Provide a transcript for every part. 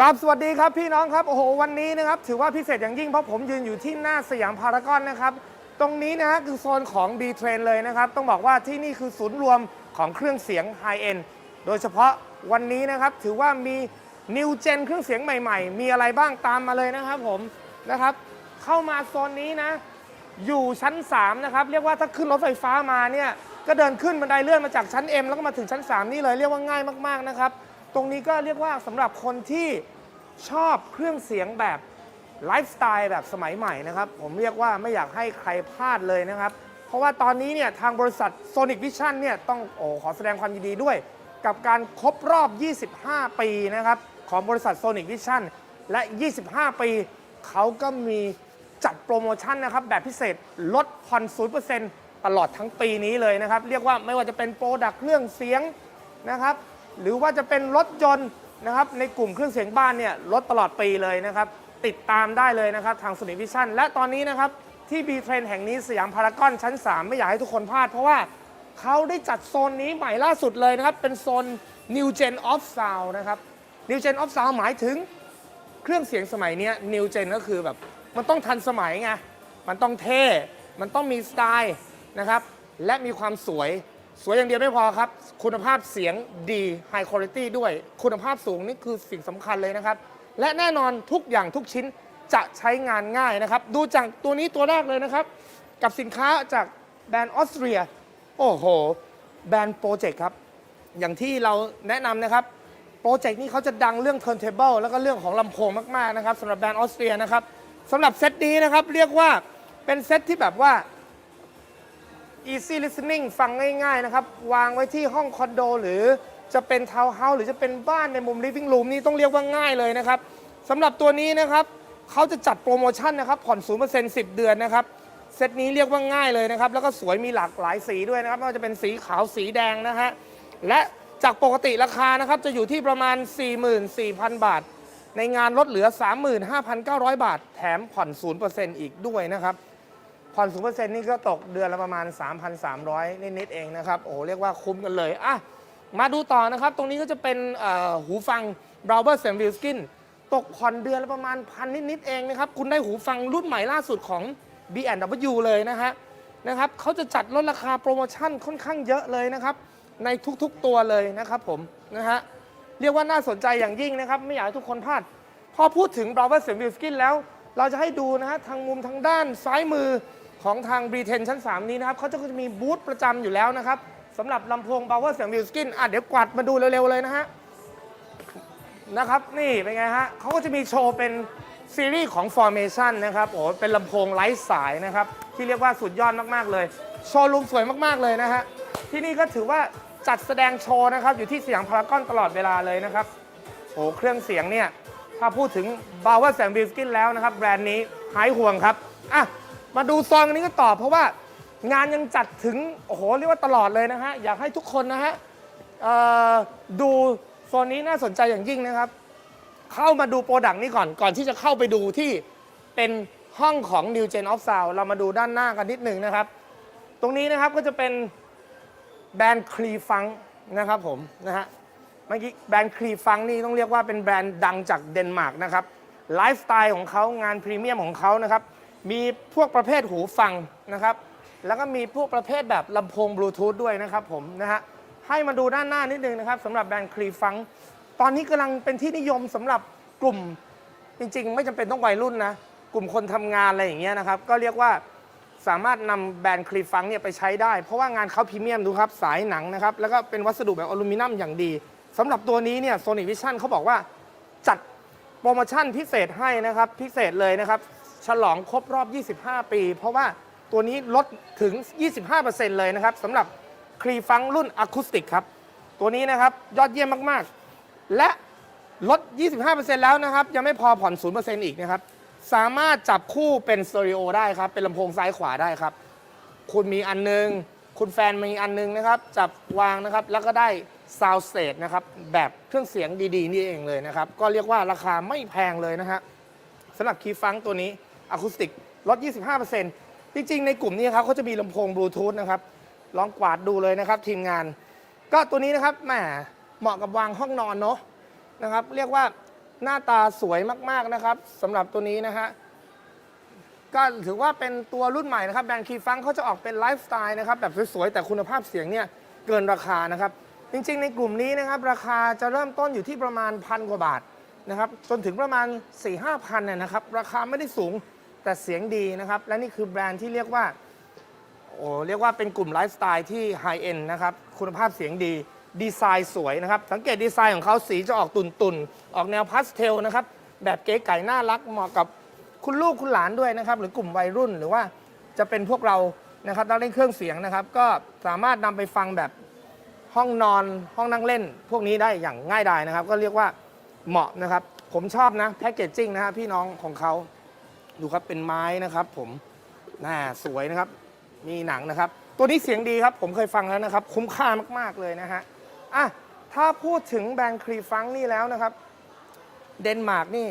กราบสวัสดีครับพี่น้องครับโอ้โหวันนี้นะครับถือว่าพิเศษอย่างยิ่งเพราะผมยืนอยู่ที่หน้าสยามพารากอนนะครับ ตรงนี้นะฮะคือโซนของ B Train เลยนะครับ ต้องบอกว่าที่นี่คือศูนย์รวมของเครื่องเสียงไฮเอ็นโดยเฉพาะวันนี้นะครับถือว่ามี New Gen เครื่องเสียงใหม่ๆ มีอะไรบ้างตามมาเลยนะครับผมนะครับ เข้ามาโซนนี้นะ อยู่ชั้น 3 นะครับ เรียกว่าถ้าขึ้นรถไฟฟ้ามาเนี่ยก็เดินขึ้นบันไดเลื่อนมาจากชั้น M แล้วก็มาถึงชั้น 3 นี่เลยเรียกว่าง่ายมากๆนะครับ ตรงนี้ก็เรียกว่าสำหรับคนที่ชอบเครื่องเสียงแบบไลฟ์สไตล์แบบสมัยใหม่นะครับ ผมเรียกว่าไม่อยากให้ใครพลาดเลยนะครับ เพราะว่าตอนนี้เนี่ยทางบริษัท Sonic Vision เนี่ยต้องโอ้ขอแสดงความยินดีด้วย กับการครบรอบ 25 ปีนะครับ ของบริษัท Sonic Vision และ 25 ปี เขาก็มีจัดโปรโมชั่นนะครับ แบบพิเศษลดผ่อน0%ตลอดทั้งปีนี้เลยนะครับ เรียกว่าไม่ว่าจะเป็นโปรดักต์เครื่องเสียงนะครับ หรือว่าจะเป็นรถยนต์นะครับในกลุ่มเครื่องเสียงบ้านเนี่ยลดตลอดปีเลยนะครับ ติดตามได้เลยนะครับทาง Sony Vision และตอนนี้นะครับที่ B Train แห่งนี้สยามพารากอนชั้น 3 ไม่อยากให้ทุกคนพลาด เพราะว่าเขาได้จัดโซนนี้ใหม่ล่าสุดเลยนะครับ เป็นโซน New Gen of Sound นะครับ New Gen of Sound หมายถึงเครื่องเสียงสมัยนี้ New Gen ก็คือแบบ มันต้องทันสมัยไง มันต้องเท่ มันต้องมีสไตล์นะครับ และมีความสวย สวยอย่างเดียวไม่พอครับ คุณภาพเสียงดี High Quality ด้วย คุณภาพสูงนี่คือสิ่งสำคัญเลยนะครับ และแน่นอนทุกอย่างทุกชิ้นจะใช้งานง่ายนะครับ ดูจากตัวนี้ตัวแรกเลยนะครับ กับสินค้าจากแบรนด์ออสเตรีย โอ้โห แบรนด์โปรเจกต์ครับ อย่างที่เราแนะนำนะครับ โปรเจกต์นี้เขาจะดังเรื่อง turntable แล้วก็เรื่องของลำโพงมาก ๆ นะครับสำหรับแบรนด์ออสเตรียนะครับสำหรับเซตนี้นะครับ เรียกว่าเป็นเซตที่แบบว่า easy listening ฟังง่ายๆนะครับ วางไว้ที่ห้องคอนโด หรือจะเป็นทาวน์เฮาส์หรือจะเป็นบ้านในมุม living room นี่ต้องเรียกว่าง่ายเลยนะครับสำหรับตัวนี้นะครับเขาจะจัดโปรโมชั่นนะครับผ่อน 0% 10 เดือนนะครับเซตนี้เรียกว่าง่ายเลยนะครับ แล้วก็สวยมีหลากหลายสีด้วยนะครับไม่ว่าจะเป็นสีขาวสีแดงนะฮะและจากปกติราคานะครับจะอยู่ที่ประมาณ 44,000 บาท ในงานลดเหลือ 35,900 บาท แถมผ่อน 0%อีกด้วยนะครับ ผ่อน 0%นี่ก็ตกเดือนละประมาณ 3,300 นิดๆเองนะครับ โอ้โหเรียกว่าคุ้มกันเลยอะมาดูต่อนะครับ ตรงนี้ก็จะเป็นหูฟัง b r o w e r s a m w i l s k i n ตกผ่อนเดือนละประมาณพันนิดๆเองนะครับ คุณได้หูฟังรุ่นใหม่ล่าสุดของ B&W เลยนะฮะนะครับเขาจะจัดลดราคาโปรโมชั่นค่อนข้างเยอะเลยนะครับ ในทุกๆตัวเลยนะครับผมนะฮะเรียกว่าน่าสนใจอย่างยิ่งนะครับ ไม่อยากให้ทุกคนพลาด พอพูดถึง b r o w e r s a m w i l s k i n แล้ว เราจะให้ดูนะฮะทางมุมทางด้านซ้ายมือ ของทาง b r e t e n ชั้น 3 นี้นะครับเขาจะมีบูธประจำอยู่แล้วนะครับสำหรับลำโพง b r o w e r s a m w i l s k i n อะเดี๋ยวกวาดมาดูเร็วๆเลยนะฮะนะครับนี่เป็นไงฮะเขาก็จะมีโชว์เป็นซีรีส์ของ Formation นะครับโอ้เป็นลำโพงไร้สายนะครับ ที่เรียกว่าสุดยอดมากๆเลย โชว์รูมสวยมากๆเลยนะฮะที่นี่ก็ถือว่าจัดแสดงโชว์นะครับ อยู่ที่สยามพารากอนตลอดเวลาเลยนะครับโอ้เครื่องเสียงเนี่ย ถ้าพูดถึงบาวเวอร์แซมบิลสกินแล้วนะครับ แบรนด์นี้หายห่วงครับอะ มาดูซองอันนี้ก็ต่อเพราะว่างานยังจัดถึง โอ้โห เรียกว่าตลอดเลยนะฮะ อยากให้ทุกคนนะฮะดูโซนนี้น่าสนใจอย่างยิ่งนะครับ เข้ามาดูโปรดักต์นี้ก่อนก่อนที่จะเข้าไปดูที่เป็นห้องของ New Gen of Sound เรามาดูด้านหน้ากันนิดหนึ่งนะครับ ตรงนี้นะครับก็จะเป็นแบรนด์คลีฟังนะครับผมนะฮะเมื่อกี้แบรนด์คลีฟังนี่ต้องเรียกว่าเป็นแบรนด์ดังจากเดนมาร์กนะครับไลฟ์สไตล์ของเขางานพรีเมียมของเขานะครับ มีพวกประเภทหูฟังนะครับ แล้วก็มีพวกประเภทแบบลำโพงบลูทูธด้วยนะครับผมนะฮะให้มาดูด้านหน้านิดนึงนะครับสำหรับแบรนด์คลีฟังตอนนี้กำลังเป็นที่นิยมสำหรับกลุ่มจริงๆ ไม่จำเป็นต้องวัยรุ่นนะ กลุ่มคนทำงานอะไรอย่างเงี้ยนะครับ ก็เรียกว่าสามารถนำแบรนด์คลีฟังเนี่ยไปใช้ได้ เพราะว่างานเขาพรีเมียมดูครับสายหนังนะครับ แล้วก็เป็นวัสดุแบบอลูมิเนียมอย่างดีสำหรับตัวนี้เนี่ยโซนิวิชั่นเขาบอกว่าจัดโปรโมชั่นพิเศษให้นะครับ พิเศษเลยนะครับ ฉลองครบรอบ 25 ปี เพราะว่าตัวนี้ลดถึง 25%เลยนะครับสำหรับคลีฟังรุ่นอะคูสติกครับ ตัวนี้นะครับยอดเยี่ยมมากๆ และลด 25%แล้วนะครับ ยังไม่พอผ่อน 0%อีกนะครับ สามารถจับคู่เป็นสเตอริโอได้ครับ เป็นลำโพงซ้ายขวาได้ครับ คุณมีอันนึง คุณแฟนมีอันนึงนะครับ จับวางนะครับ แล้วก็ได้ซาว d s สเตนะครับ แบบเครื่องเสียงดี ๆ นี่เองเลยนะครับ ก็เรียกว่าราคาไม่แพงเลยนะฮะสำหรับคีฟังตัวนี้ อะคูสติกลด 25%จริง ๆ ในกลุ่มนี้ครับเขาจะมีลำโพงบลูทูธนะครับ ลองกวาดดูเลยนะครับ ทีมงาน ก็ตัวนี้นะครับแหมเหมาะกับวางห้องนอนเนาะนะครับ เรียกว่าหน้าตาสวยมาก ๆ นะครับสำหรับตัวนี้นะฮะก็ถือว่าเป็นตัวรุ่นใหม่นะครับแบรนด์คีฟังเขาจะออกเป็นไลฟ์สไตล์นะครับแบบสวยๆ แต่คุณภาพเสียงเนี่ยเกินราคานะครับ จริงๆ ในกลุ่มนี้นะครับราคาจะเริ่มต้นอยู่ที่ประมาณพันกว่าบาทนะครับจนถึงประมาณ4 5 0 0พันเนี่ยนะครับ ราคาไม่ได้สูง แต่เสียงดีนะครับ และนี่คือแบรนด์ที่เรียกว่าโอ้เรียกว่าเป็นกลุ่มไลฟ์สไตล์ที่ไฮเอ็นนะครับ คุณภาพเสียงดี ดีไซน์สวยนะครับ สังเกตดีไซน์ของเขาสีจะออกตุ่นๆออกแนวพาสเทลนะครับ แบบเก๋ไก่น่ารักเหมาะกับคุณลูกคุณหลานด้วยนะครับ หรือกลุ่มวัยรุ่นหรือว่าจะเป็นพวกเรานะครับนักเล่นเครื่องเสียงนะครับ ก็สามารถนำไปฟังแบบห้องนอนห้องนั่งเล่น พวกนี้ได้อย่างง่ายดายนะครับ ก็เรียกว่าเหมาะนะครับ ผมชอบนะแพคเกจจิ้งนะฮะพี่น้องของเขา ดูครับเป็นไม้นะครับ ผมน่าสวยนะครับ มีหนังนะครับ ตัวนี้เสียงดีครับ ผมเคยฟังแล้วนะครับ คุ้มค่ามาก ๆเลยนะฮะอะถ้าพูดถึงแบรนด์ครีฟังนี่แล้วนะครับ เดนมาร์กนี่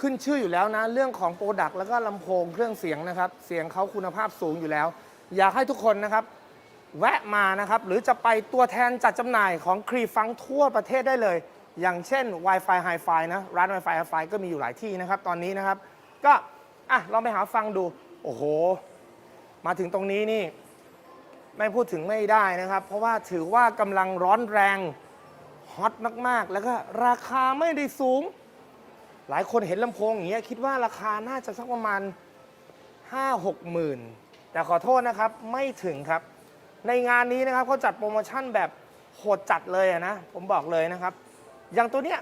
ขึ้นชื่ออยู่แล้วนะ เรื่องของโปรดักต์แล้วก็ลำโพงเครื่องเสียงนะครับ เสียงเขาคุณภาพสูงอยู่แล้ว อยากให้ทุกคนนะครับ แวะมานะครับ หรือจะไปตัวแทนจัดจำหน่ายของครีฟังทั่วประเทศได้เลย อย่างเช่น Wi-Fi Hi-Fi นะ ร้าน Wi-Fi Hi-Fi ก็มีอยู่หลายที่นะครับ ตอนนี้นะครับ ก็ อะลองไปหาฟังดู โอ้โห มาถึงตรงนี้นี่ ไม่พูดถึงไม่ได้นะครับ เพราะว่าถือว่ากำลังร้อนแรงฮอตมากๆ แล้วก็ราคาไม่ได้สูง หลายคนเห็นลำโพงอย่างเงี้ยคิดว่าราคาน่าจะสักประมาณ 5 6หมื่น แต่ขอโทษนะครับไม่ถึงครับ ในงานนี้นะครับเขาจัดโปรโมชั่นแบบโหดจัดเลยอะนะ ผมบอกเลยนะครับ อย่างตัวเนี้ย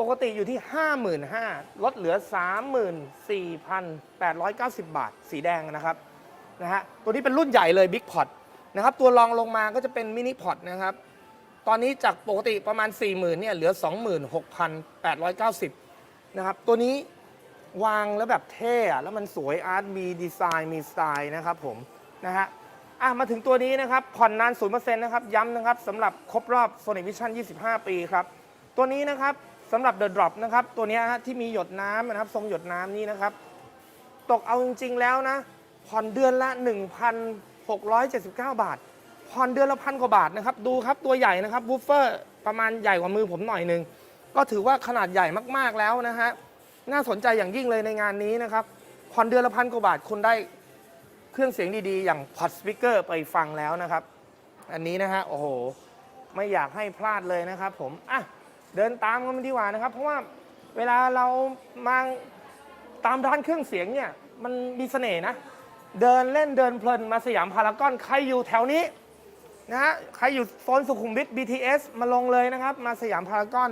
ปกติอยู่ที่ 55,000ลดเหลือ 34,890 บาท สีแดงนะครับนะฮะตัวนี้เป็นรุ่นใหญ่เลย Big Pot นะครับตัวรองลงมาก็จะเป็นมินิพอ t นะครับตอนนี้จากปกติประมาณ 40,000เนี่ยเหลือ 26,890นะครับตัวนี้วางแล้วแบบเท่แล้วมันสวยอาร์ตมีดีไซน์มีสไตล์นะครับผมนะฮะอะมาถึงตัวนี้นะครับผ่อนนาน 0%นะครับย้ำนะครับสำหรับครบรอบ Sony Vision 25 ปีครับ ตัวนี้นะครับ สำหรับ The Drop นะครับตัวนี้ฮะที่มีหยดน้ำนะครับทรงหยดน้ำนี่นะครับ ตกเอาจริง ๆ แล้วนะผ่อนเดือนละ 1,679 บาทผ่อนเดือนละพันกว่าบาทนะครับดูครับตัวใหญ่นะครับบูฟเฟอร์ประมาณใหญ่กว่ามือผมหน่อยหนึ่งก็ถือว่าขนาดใหญ่มากๆแล้วนะฮะน่าสนใจอย่างยิ่งเลยในงานนี้นะครับผ่อนเดือนละพันกว่าบาทคุณได้เครื่องเสียงดีๆ อย่างพอดสปีกเกอร์ไปฟังแล้วนะครับ อันนี้นะฮะโอ้โห ไม่อยากให้พลาดเลยนะครับผมอะ เดินตามกันมาดีกว่านะครับ เพราะว่าเวลาเรามาตามร้านเครื่องเสียงเนี่ยมันมีเสน่ห์นะ เดินเล่นเดินเพลินมาสยามพารากอนใครอยู่แถวนี้นะฮะใครอยู่โซนสุขุมวิท BTS มาลงเลยนะครับ มาสยามพารากอน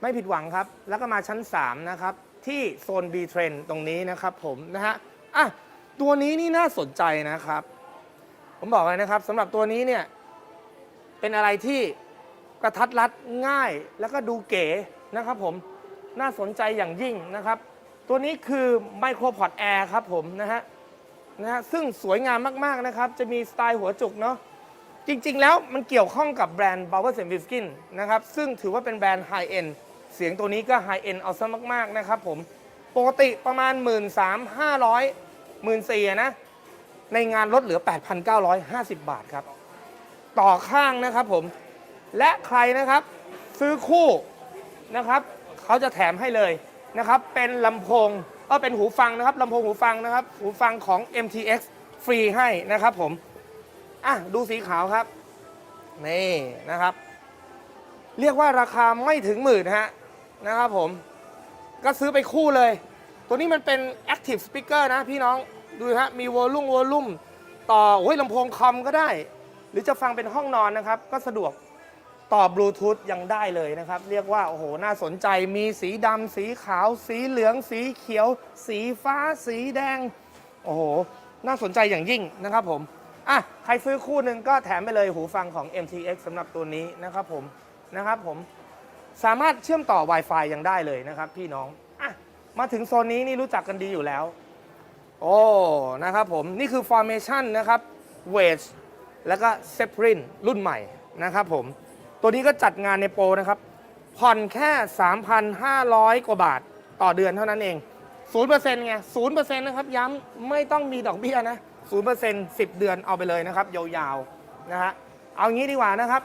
ไม่ผิดหวังครับ แล้วก็มาชั้น 3 นะครับ ที่โซน B Train ตรงนี้นะครับผมนะฮะอะตัวนี้นี่น่าสนใจนะครับ ผมบอกเลยนะครับสำหรับตัวนี้เนี่ยเป็นอะไรที่ กระทัดรัดง่ายแล้วก็ดูเก๋นะครับผมน่าสนใจอย่างยิ่งนะครับ ตัวนี้คือ Micro Pod Air ครับผมนะฮะนะฮะซึ่งสวยงามมากๆนะครับ จะมีสไตล์หัวจุกเนาะจริงๆแล้วมันเกี่ยวข้องกับแบรนด์ Bauer w i s k i n นะครับ ซึ่งถือว่าเป็นแบรนด์ไฮเอ็นเสียงตัวนี้ก็ไฮเอ็นเอาซะมาก ๆ นะครับผม ปกติประมาณ 1 3 5 0 0 1 4 0 0นะ ในงานลดเหลือ 8,950 บาทครับ ต่อข้างนะครับผม และใครนะครับซื้อคู่นะครับเขาจะแถมให้เลยนะครับเป็นลำโพงเออเป็นหูฟังนะครับลำโพงหูฟังนะครับ หูฟังของ MTX ฟรีให้นะครับผมอะดูสีขาวครับนี่นะครับ เรียกว่าราคาไม่ถึงหมื่นฮะนะครับผมก็ซื้อไปคู่เลย ตัวนี้มันเป็น Active Speaker นะพี่น้องดูฮะมีวอลลุ่มวอลลุ่มต่อโอ้ยลำโพงคอมก็ได้ หรือจะฟังเป็นห้องนอนนะครับ ก็สะดวก ต่อบลูทูธยังได้เลยนะครับ เรียกว่า โอ้โห น่าสนใจมีสีดำสีขาว สีเหลือง สีเขียว สีฟ้า สีแดง โอ้โห น่าสนใจอย่างยิ่งนะครับผม อะ ใครซื้อคู่หนึ่งก็แถมไปเลยหูฟังของ MTX สำหรับตัวนี้นะครับผม นะครับผม สามารถเชื่อมต่อ Wi-Fi ยังได้เลยนะครับพี่น้อง อะ มาถึงโซนนี้นี่รู้จักกันดีอยู่แล้ว โอ้ นะครับผม นี่คือ Formation นะครับ w a g e แล้วก็ s e p r i n รุ่นใหม่นะครับผม ตัวนี้ก็จัดงานในโปรนะครับ ผ่อนแค่ 3,500 กว่าบาทต่อเดือนเท่านั้นเอง0%ไง0%นะครับ ย้ำไม่ต้องมีดอกเบี้ยนะ0% 10 เดือนเอาไปเลยนะครับ ยาวๆนะฮะ เอางี้ดีกว่านะครับ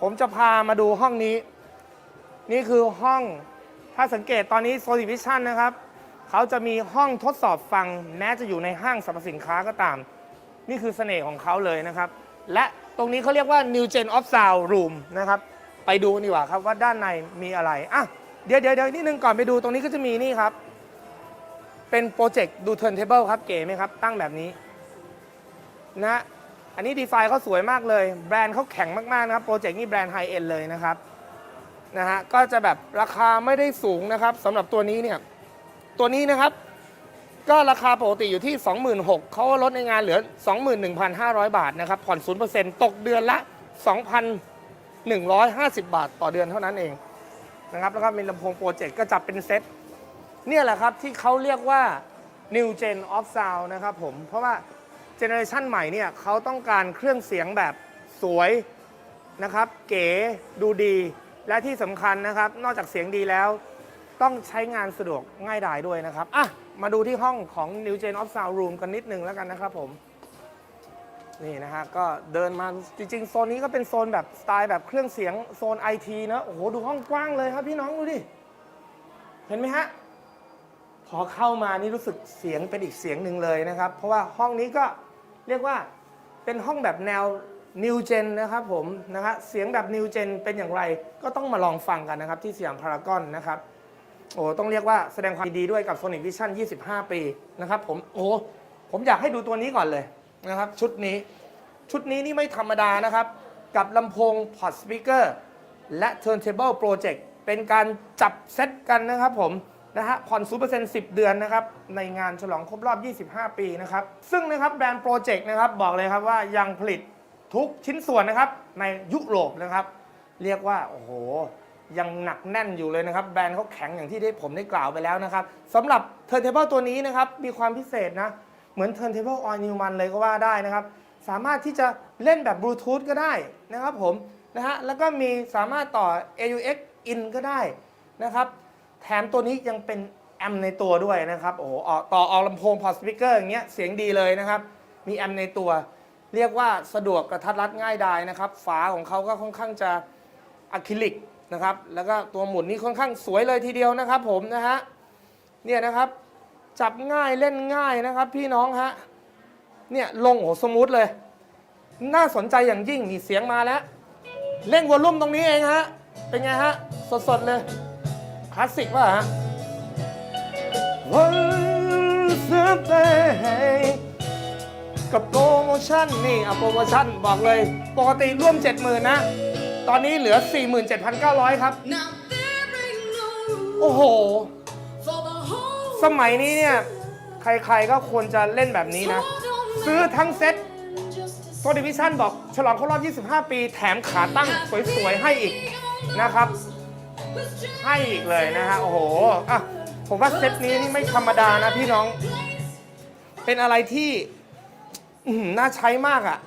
ผมจะพามาดูห้องนี้ นี่คือห้องถ้าสังเกตตอนนี้ Sony Vision นะครับ เขาจะมีห้องทดสอบฟัง แม้จะอยู่ในห้างสรรพสินค้าก็ตาม นี่คือเสน่ห์ของเขาเลยนะครับ และ ตรงนี้เขาเรียกว่า New Gen of Sound Room นะครับ ไปดูดีกว่าครับว่าด้านในมีอะไร อะ เดี๋ยวเดี๋ยวเดี๋ยวนิดนึงก่อนไปดูตรงนี้ก็จะมีนี่ครับ เป็นโปรเจกต์ดู Turntable ครับเก๋ไหมครับ ตั้งแบบนี้ นะ อันนี้ดีไซน์เขาสวยมากเลย แบรนด์เขาแข็งมากๆนะครับ โปรเจกต์นี้แบรนด์ไฮเอ็นเลยนะครับ นะฮะ ก็จะแบบราคาไม่ได้สูงนะครับสำหรับตัวนี้เนี่ย ตัวนี้นะครับ ก็ราคาปกติอยู่ที่ 26,000เขาลดในงานเหลือ 21,500 บาทนะครับ ผ่อน 0%ตกเดือนละ 2,150 บาทต่อเดือนเท่านั้นเองนะครับ แล้วก็มีลำโพงโปรเจกต์ก็จับเป็นเซ็ตเนี่ยแหละครับที่เขาเรียกว่า New Gen of Sound นะครับผม เพราะว่าเจเนอเรชันใหม่เนี่ยเขาต้องการเครื่องเสียงแบบสวยนะครับ เก๋ดูดีและที่สำคัญนะครับ นอกจากเสียงดีแล้ว ต้องใช้งานสะดวกง่ายดายด้วยนะครับ อะ มาดูที่ห้องของ New Gen of Sound Room กันนิดนึงแล้วกันนะครับผม นี่นะฮะ ก็เดินมาจริงๆ โซนนี้ก็เป็นโซนแบบสไตล์แบบเครื่องเสียงโซนไอทีนะ โอ้โห ดูห้องกว้างเลยครับพี่น้องดูดิ เห็นไหมฮะ พอเข้ามานี่รู้สึกเสียงเป็นอีกเสียงหนึ่งเลยนะครับ เพราะว่าห้องนี้ก็เรียกว่าเป็นห้องแบบแนว New Gen นะครับผมนะฮะเสียงแบบ New Gen เป็นอย่างไรก็ต้องมาลองฟังกันนะครับที่สยามพารากอนนะครับ โอ้ต้องเรียกว่าแสดงความยินดีด้วยกับ Sonic Vision 25 ปีนะครับผมโอ้ผมอยากให้ดูตัวนี้ก่อนเลยนะครับ ชุดนี้ชุดนี้นี่ไม่ธรรมดานะครับ กับลำโพงพอร์ตสปีกเกอร์และ Turntable Project เป็นการจับเซตกันนะครับผมนะฮะผ่อน0% 10เดือนนะครับ ในงานฉลองครบรอบ 25 ปีนะครับ ซึ่งนะครับแบรนด์โปรเจกต์นะครับ บอกเลยครับว่ายังผลิตทุกชิ้นส่วนนะครับ ในยุโรปนะครับ เรียกว่า โอ้โห ยังหนักแน่นอยู่เลยนะครับ แบรนด์เขาแข็งอย่างที่ได้ผมได้กล่าวไปแล้วนะครับสำหรับ Turntable ตัวนี้นะครับ มีความพิเศษนะ เหมือน Turntable All New Man เลยก็ว่าได้นะครับ สามารถที่จะเล่นแบบบลูทูธก็ได้นะครับผมนะฮะแล้วก็มีสามารถต่อ AUX in ก็ได้นะครับ แถมตัวนี้ยังเป็นแอมในตัวด้วยนะครับโอ้โหต่อออกลำโพงพอร์ตสปีกเกอร์อย่างเงี้ยเสียงดีเลยนะครับ มีแอมในตัว เรียกว่าสะดวกกระทัดรัดง่ายดายนะครับ ฝาของเขาก็ค่อนข้างจะอะคริลิก นะครับ แล้วก็ตัวหมุนนี่ค่อนข้างสวยเลยทีเดียวนะครับ ผมนะฮะเนี่ยนะครับ จับง่ายเล่นง่ายนะครับ พี่น้องฮะเนี่ยลงโอ้โหสมูทเลย น่าสนใจอย่างยิ่งมีเสียงมาแล้วเร่งวอลลุ่มตรงนี้เองฮะเป็นไงฮะสดๆเลยคลาสสิกป่ะฮะ Once a day กับโปรโมชั่นนี่เอาโปรโมชั่นบอกเลย ปกติร่วม 70,000นะ ตอนนี้เหลือ 47,900 ครับ Now there ain't no โอ้โห room for the whole สมัยนี้เนี่ย ใครๆก็ควรจะเล่นแบบนี้นะ ซื้อทั้งเซ็ตโซดิวิชั่นบอกฉลองครบรอบ 25 ปี แถมขาตั้งสวยๆ ให้อีกนะครับ ให้อีกเลยนะฮะ โอ้โห อะ ผมว่าเซตนี้นี่ไม่ธรรมดานะพี่น้อง เป็นอะไรที่อื้อหือน่าใช้มากอะ่ะ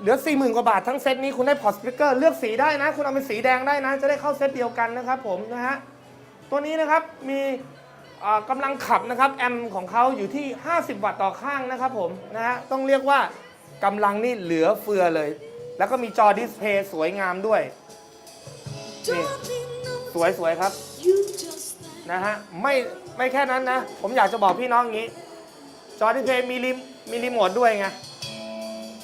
เหลือ 40,000 กว่าบาททั้งเซตนี้คุณได้พอร์ตสปีกเกอร์เลือกสีได้นะ คุณเอาเป็นสีแดงได้นะ จะได้เข้าเซตเดียวกันนะครับผมนะฮะตัวนี้นะครับมีเอ่อกำลังขับนะครับแอมของเขาอยู่ที่ 50 วัตต์ต่อข้างนะครับผมนะฮะต้องเรียกว่ากำลังนี่เหลือเฟือเลย แล้วก็มีจอดิสเพย์สวยงามด้วยสวยสวยๆครับนะฮะไม่ไม่แค่นั้นนะ ผมอยากจะบอกพี่น้องอย่างนี้ จอดิสเพย์มีริมมีรีโมทด้วยไง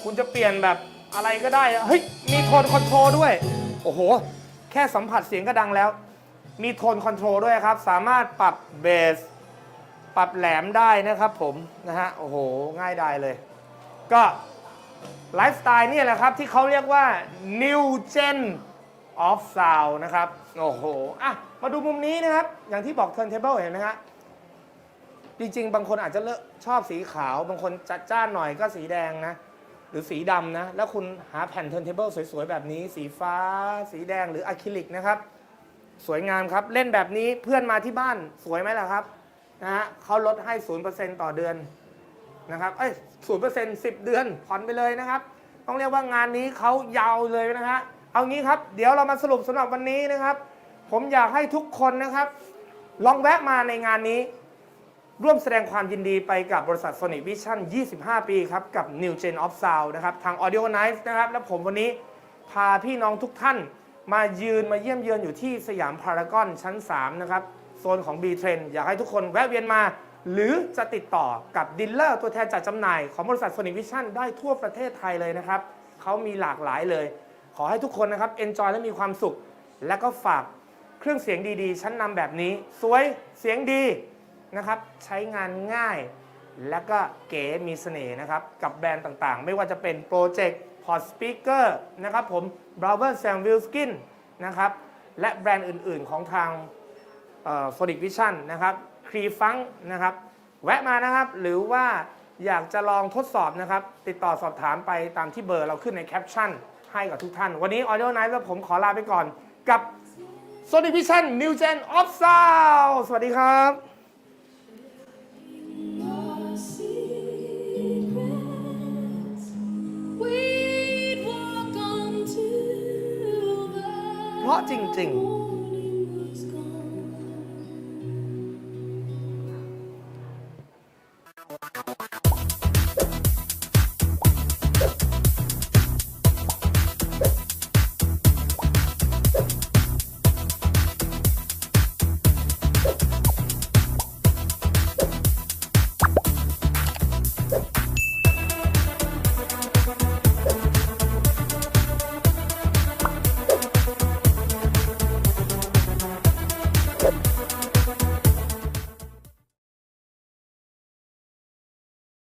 คุณจะเปลี่ยนแบบอะไรก็ได้อะเฮ้ย มีโทนคอนโทรลด้วย โอ้โห แค่สัมผัสเสียงก็ดังแล้ว มีโทนคอนโทรลด้วยครับ สามารถปรับเบส ปรับแหลมได้นะครับผม นะฮะ โอ้โห ง่ายดายเลย ก็ไลฟ์สไตล์นี่แหละครับ ที่เขาเรียกว่า New Gen of Sound นะครับ โอ้โห อะ มาดูมุมนี้นะครับ อย่างที่บอก Turntable เห็นไหมฮะจริงๆ บางคนอาจจะเลือกชอบสีขาว บางคนจัดจ้านหน่อยก็สีแดงนะ รือสีดำนะ แล้วคุณหาแผ่น Turntable สวยๆ แบบนี้ สีฟ้า สีแดงหรืออะคริลิกนะครับ สวยงามครับ เล่นแบบนี้เพื่อนมาที่บ้านสวยไหมล่ะครับนะฮะเขาลดให้ 0%ต่อเดือนนะครับเอ้ย0% 10เดือนผ่อนไปเลยนะครับ ต้องเรียกว่างานนี้เขายาวเลยนะฮะเอางี้ครับ เดี๋ยวเรามาสรุปสำหรับวันนี้นะครับ ผมอยากให้ทุกคนนะครับ ลองแวะมาในงานนี้ ร่วมแสดงความยินดีไปกับบริษัท Sonic Vision 25 ปีครับ กับ New Gen of Sound นะครับ ทาง Audio Nice นะครับ และผมวันนี้พาพี่น้องทุกท่าน มายืนมาเยี่ยมเยือนอยู่ที่สยามพารากอนชั้น 3 นะครับ โซนของ B Trend อยากให้ทุกคนแวะเวียนมา หรือจะติดต่อกับดีลเลอร์ตัวแทนจัดจำหน่ายของบริษัท Sonic Vision ได้ทั่วประเทศไทยเลยนะครับเขามีหลากหลายเลย ขอให้ทุกคนนะครับ enjoy และมีความสุข และก็ฝากเครื่องเสียงดีๆ ชั้นนำแบบนี้ สวยเสียงดี นะครับ ใช้งานง่าย และก็เก๋มีเสน่ห์นะครับ กับแบรนด์ต่างๆ ไม่ว่าจะเป็นโปรเจกต์พอร์ตสปีกเกอร์นะครับผม b r o w e r Sam Wilskin นนะครับ และแบรนด์อื่นๆของทางโซนิกวิชั่นนะครับครีฟังนะครับ แวะมานะครับ หรือว่าอยากจะลองทดสอบนะครับ ติดต่อสอบถามไปตามที่เบอร์เราขึ้นในแคปชั่นให้กับทุกท่าน วันนี้ Audio Night และผมขอลาไปก่อนกับ Sonic Vision New Gen of Sound สวัสดีครับ ราะจริง ๆ